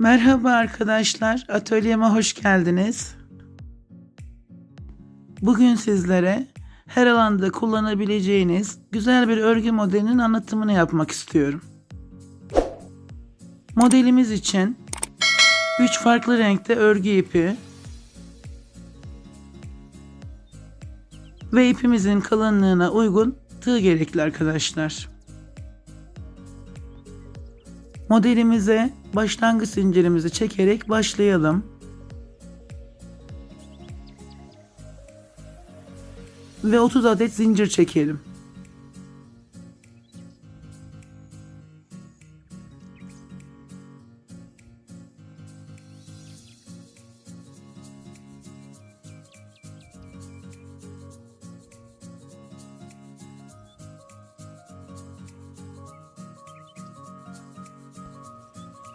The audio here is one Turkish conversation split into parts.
Merhaba arkadaşlar, atölyeme hoş geldiniz. Bugün sizlere her alanda kullanabileceğiniz güzel bir örgü modelinin anlatımını yapmak istiyorum. Modelimiz için 3 farklı renkte örgü ipi ve ipimizin kalınlığına uygun tığ gerekli arkadaşlar. Modelimize başlangıç zincirimizi çekerek başlayalım. Ve 30 adet zincir çekelim.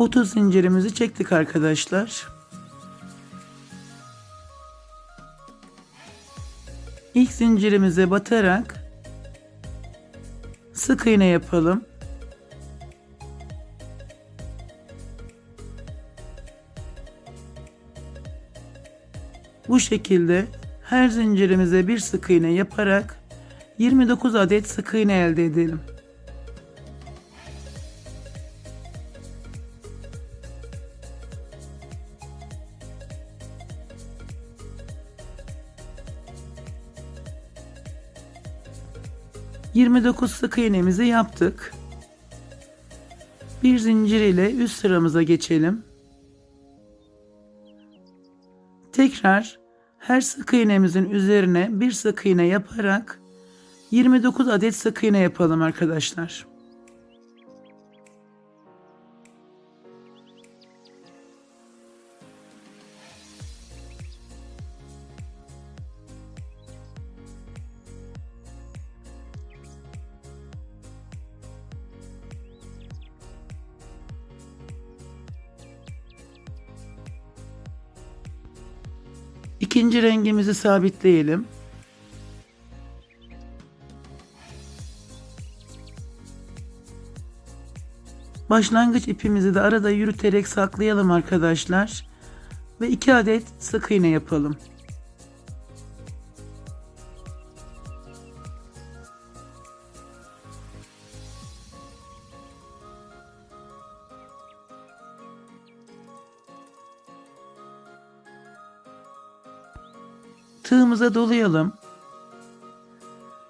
Otuz zincirimizi çektik arkadaşlar. İlk zincirimize batarak sık iğne yapalım. Bu şekilde her zincirimize bir sık iğne yaparak 29 adet sık iğne elde edelim. Yirmi dokuz sık iğnemizi yaptık. Bir zincir ile üst sıramıza geçelim. Tekrar her sık iğnemizin üzerine bir sık iğne yaparak 29 adet sık iğne yapalım arkadaşlar. İkinci rengimizi sabitleyelim. Başlangıç ipimizi de arada yürüterek saklayalım arkadaşlar. Ve 2 adet sık iğne yapalım. Tığımıza dolayalım.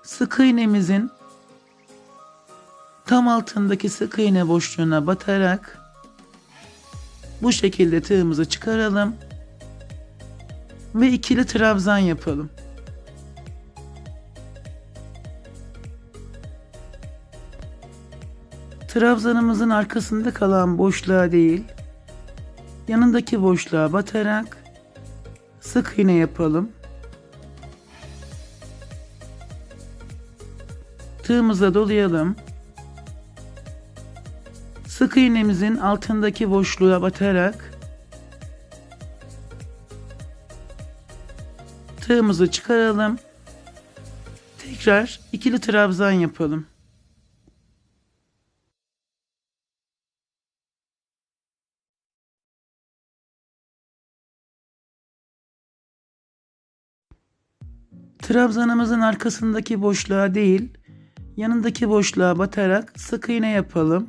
Sık iğnemizin tam altındaki sık iğne boşluğuna batarak bu şekilde tığımızı çıkaralım ve ikili trabzan yapalım. Trabzanımızın arkasında kalan boşluğa değil, yanındaki boşluğa batarak sık iğne yapalım. Tığımıza dolayalım. Sık iğnemizin altındaki boşluğa batarak tığımızı çıkaralım. Tekrar ikili trabzan yapalım. Trabzanımızın arkasındaki boşluğa değil, yanındaki boşluğa batarak sık iğne yapalım.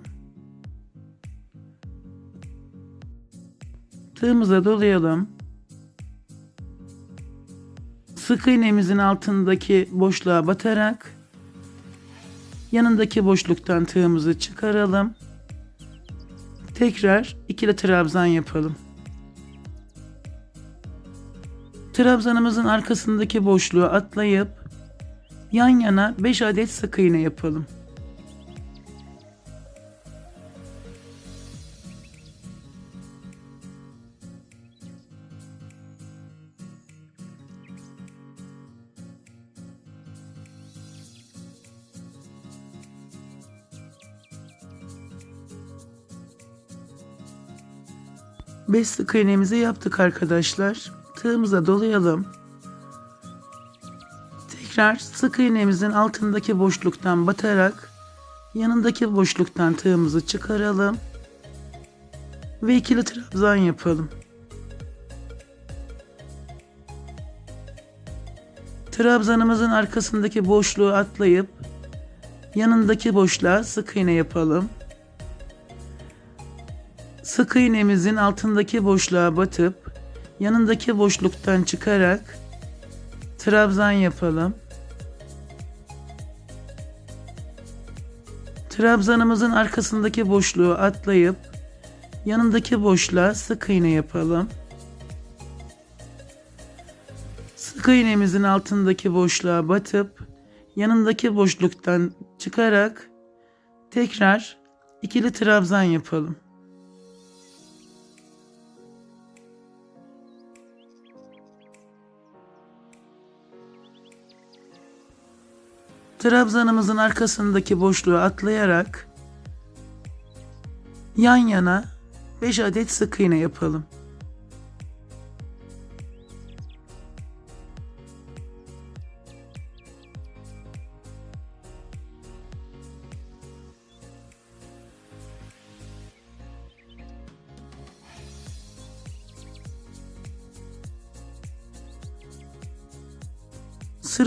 Tığımıza dolayalım. Sık iğnemizin altındaki boşluğa batarak yanındaki boşluktan tığımızı çıkaralım. Tekrar ikili trabzan yapalım. Trabzanımızın arkasındaki boşluğu atlayıp yan yana 5 adet sık iğne yapalım. Beş sık iğnemizi yaptık arkadaşlar. Tığımıza dolayalım. Tekrar sık iğnemizin altındaki boşluktan batarak yanındaki boşluktan tığımızı çıkaralım ve ikili trabzan yapalım. Trabzanımızın arkasındaki boşluğu atlayıp yanındaki boşluğa sık iğne yapalım. Sık iğnemizin altındaki boşluğa batıp yanındaki boşluktan çıkarak trabzan yapalım. Trabzanımızın arkasındaki boşluğu atlayıp yanındaki boşluğa sık iğne yapalım. Sık iğnemizin altındaki boşluğa batıp yanındaki boşluktan çıkarak tekrar ikili trabzan yapalım. Trabzanımızın arkasındaki boşluğu atlayarak yan yana 5 adet sık iğne yapalım.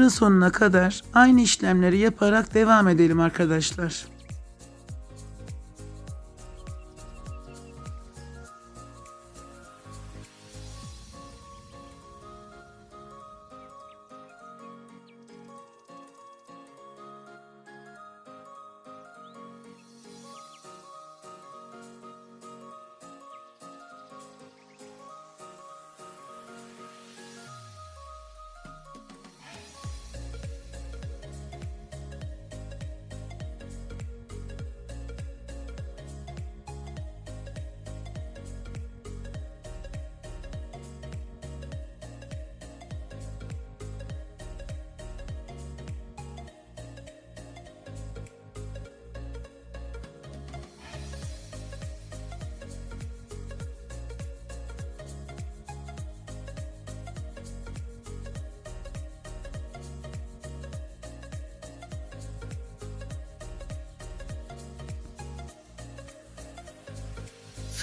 Sıra sonuna kadar aynı işlemleri yaparak devam edelim arkadaşlar.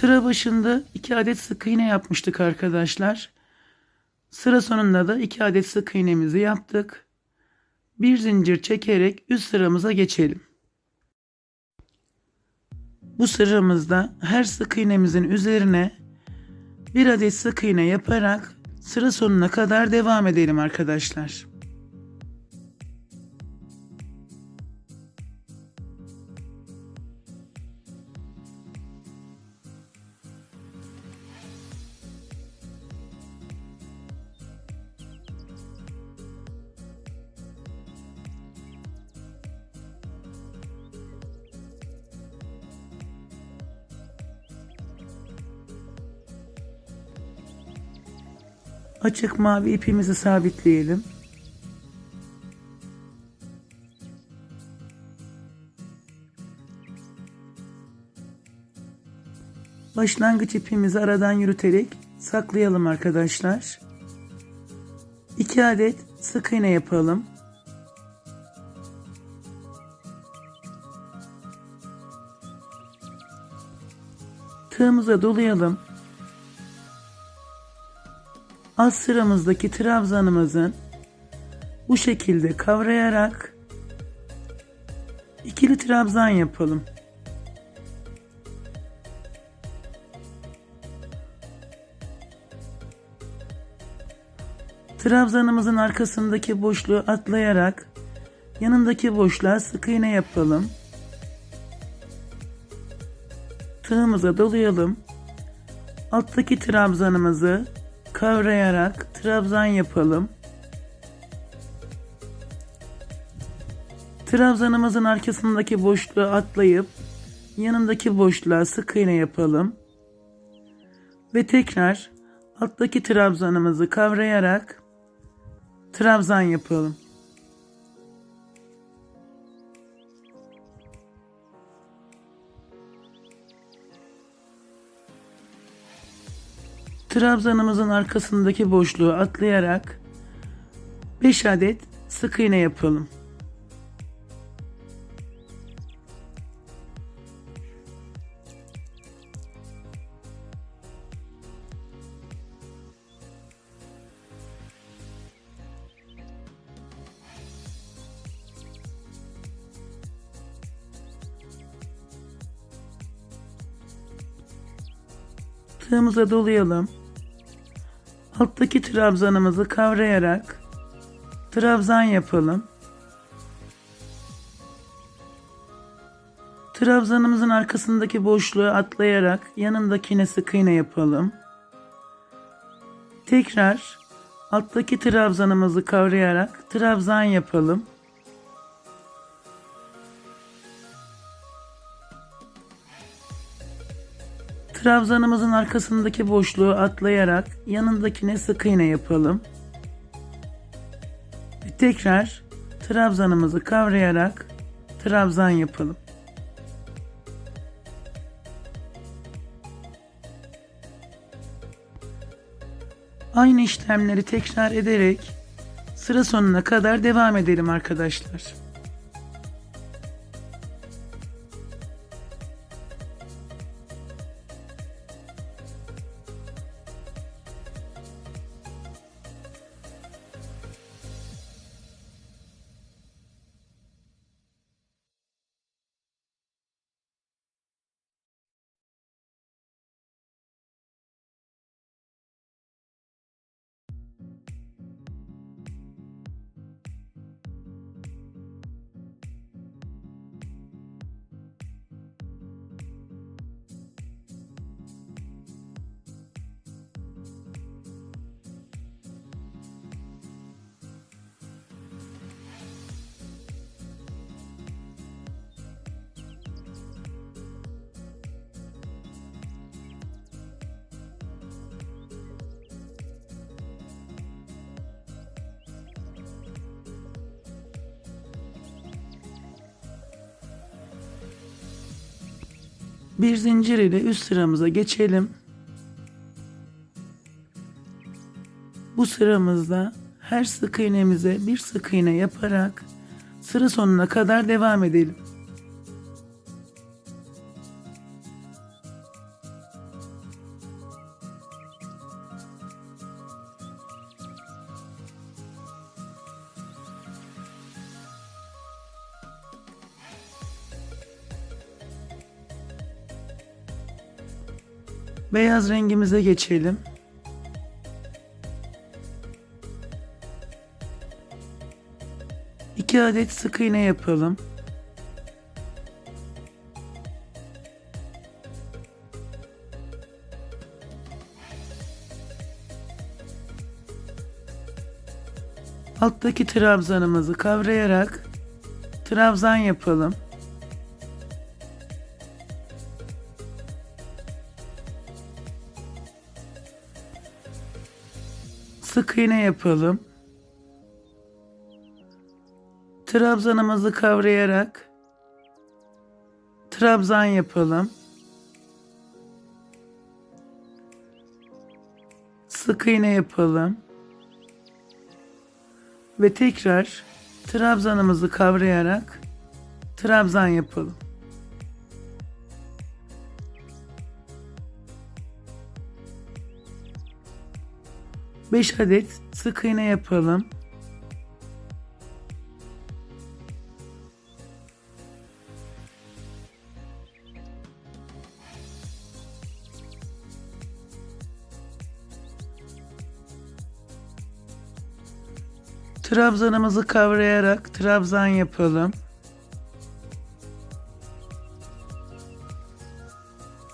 Sıra başında 2 adet sık iğne yapmıştık arkadaşlar. Sıra sonunda da 2 adet sık iğnemizi yaptık. Bir zincir çekerek üst sıramıza geçelim. Bu sıramızda her sık iğnemizin üzerine bir adet sık iğne yaparak sıra sonuna kadar devam edelim arkadaşlar. Açık mavi ipimizi sabitleyelim. Başlangıç ipimizi aradan yürüterek saklayalım arkadaşlar. 2 adet sık iğne yapalım. Tığımıza dolayalım. Alt sıramızdaki trabzanımızın bu şekilde kavrayarak ikili trabzan yapalım. Trabzanımızın arkasındaki boşluğu atlayarak yanındaki boşluğa sık iğne yapalım. Tığımıza dolayalım. Alttaki trabzanımızı kavrayarak trabzan yapalım. Trabzanımızın arkasındaki boşluğu atlayıp yanındaki boşluğa sık iğne yapalım. Ve tekrar alttaki trabzanımızı kavrayarak trabzan yapalım. Trabzanımızın arkasındaki boşluğu atlayarak 5 adet sık iğne yapalım. Tığımıza dolayalım. Alttaki trabzanımızı kavrayarak trabzan yapalım. Trabzanımızın arkasındaki boşluğu atlayarak yanındakine sık iğne yapalım. Tekrar alttaki trabzanımızı kavrayarak trabzan yapalım. Trabzanımızın arkasındaki boşluğu atlayarak yanındakine sık iğne yapalım. Ve tekrar trabzanımızı kavrayarak trabzan yapalım. Aynı işlemleri tekrar ederek sıra sonuna kadar devam edelim arkadaşlar. Bir zincir ile üst sıramıza geçelim. Bu sıramızda her sık iğnemize bir sık iğne yaparak sıra sonuna kadar devam edelim. Beyaz rengimize geçelim. İki adet sık iğne yapalım. Alttaki trabzanımızı kavrayarak trabzan yapalım. Sık iğne yapalım. Trabzanımızı kavrayarak trabzan yapalım. Sık iğne yapalım. Ve tekrar trabzanımızı kavrayarak trabzan yapalım. 5 adet sık iğne yapalım. Trabzanımızı kavrayarak trabzan yapalım.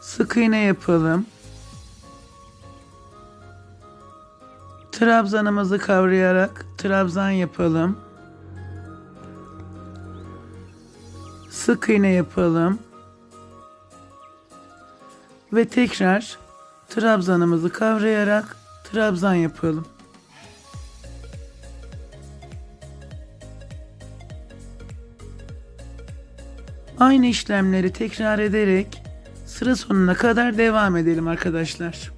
Sık iğne yapalım. Trabzanımızı kavrayarak trabzan yapalım. Sık iğne yapalım. Ve tekrar trabzanımızı kavrayarak trabzan yapalım. Aynı işlemleri tekrar ederek sıra sonuna kadar devam edelim arkadaşlar.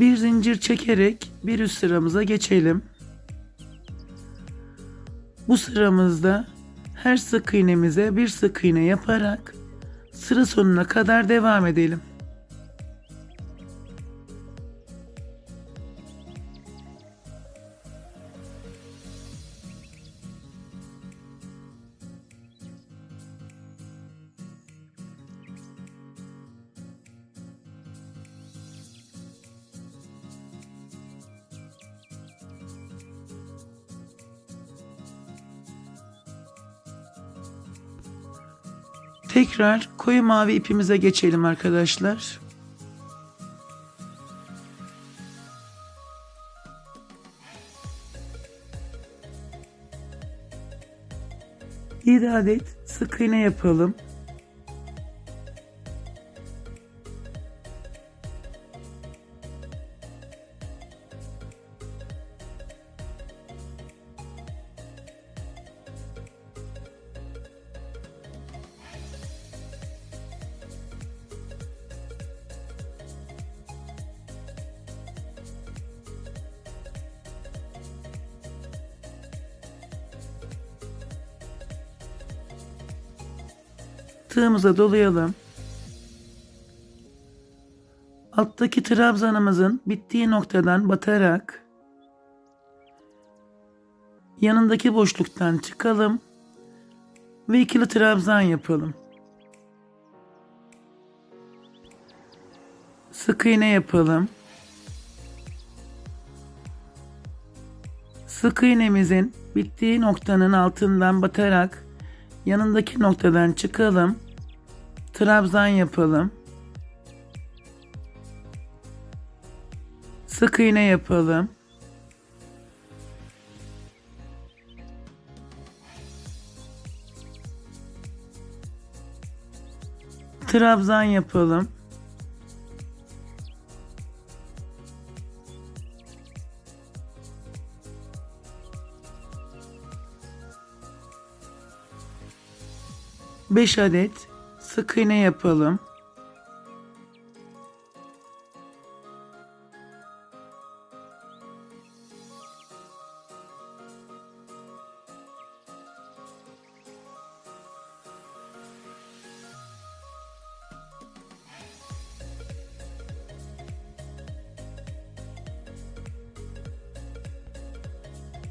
Bir zincir çekerek bir üst sıramıza geçelim. Bu sıramızda her sık iğnemize bir sık iğne yaparak sıra sonuna kadar devam edelim. Tekrar koyu mavi ipimize geçelim arkadaşlar. Bir adet sık iğne yapalım. Tığımıza dolayalım. Alttaki trabzanımızın bittiği noktadan batarak yanındaki boşluktan çıkalım ve ikili trabzan yapalım. Sık iğne yapalım. Sık iğnemizin bittiği noktanın altından batarak yanındaki noktadan çıkalım. Trabzan yapalım. Sık iğne yapalım. Trabzan yapalım. Beş adet sık iğne yapalım.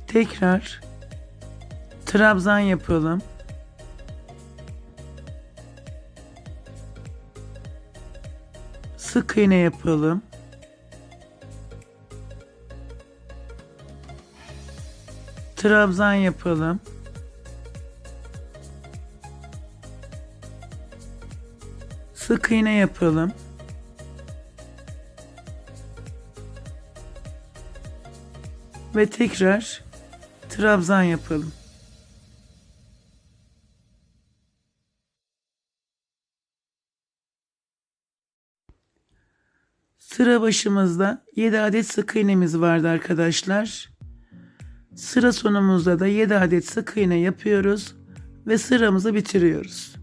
Tekrar trabzan yapalım. Sık iğne yapalım. Trabzan yapalım. Sık iğne yapalım. Ve tekrar trabzan yapalım. Sıra başımızda 7 adet sık iğnemiz vardı arkadaşlar. Sıra sonumuzda da 7 adet sık iğne yapıyoruz ve sıramızı bitiriyoruz.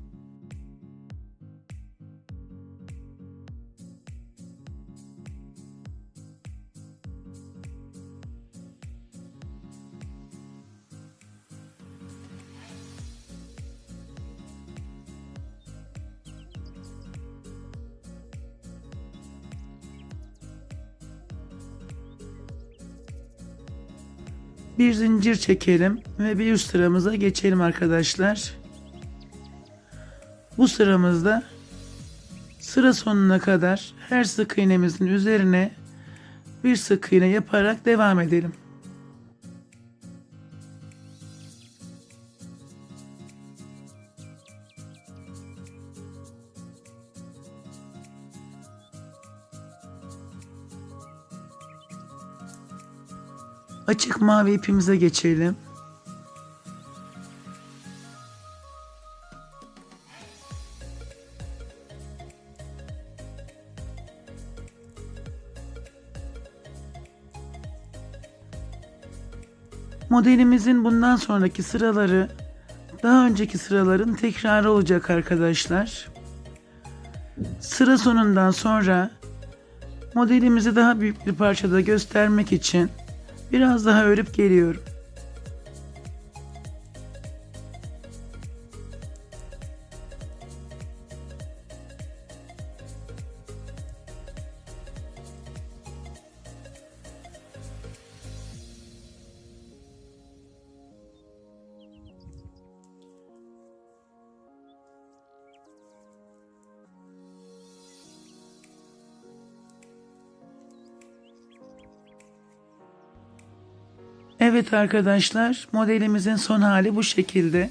Bir zincir çekelim ve bir üst sıramıza geçelim arkadaşlar. Bu sıramızda sıra sonuna kadar her sık iğnemizin üzerine bir sık iğne yaparak devam edelim. Açık mavi ipimize geçelim. Modelimizin bundan sonraki sıraları daha önceki sıraların tekrarı olacak arkadaşlar. Sıra sonundan sonra Modelimizi daha büyük bir parçada göstermek için biraz daha örüp geliyorum. Evet arkadaşlar, modelimizin son hali bu şekilde.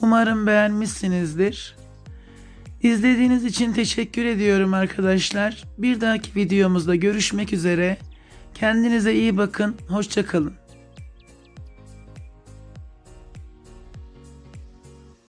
Umarım beğenmişsinizdir. İzlediğiniz için teşekkür ediyorum arkadaşlar. Bir dahaki videomuzda görüşmek üzere. Kendinize iyi bakın. Hoşçakalın.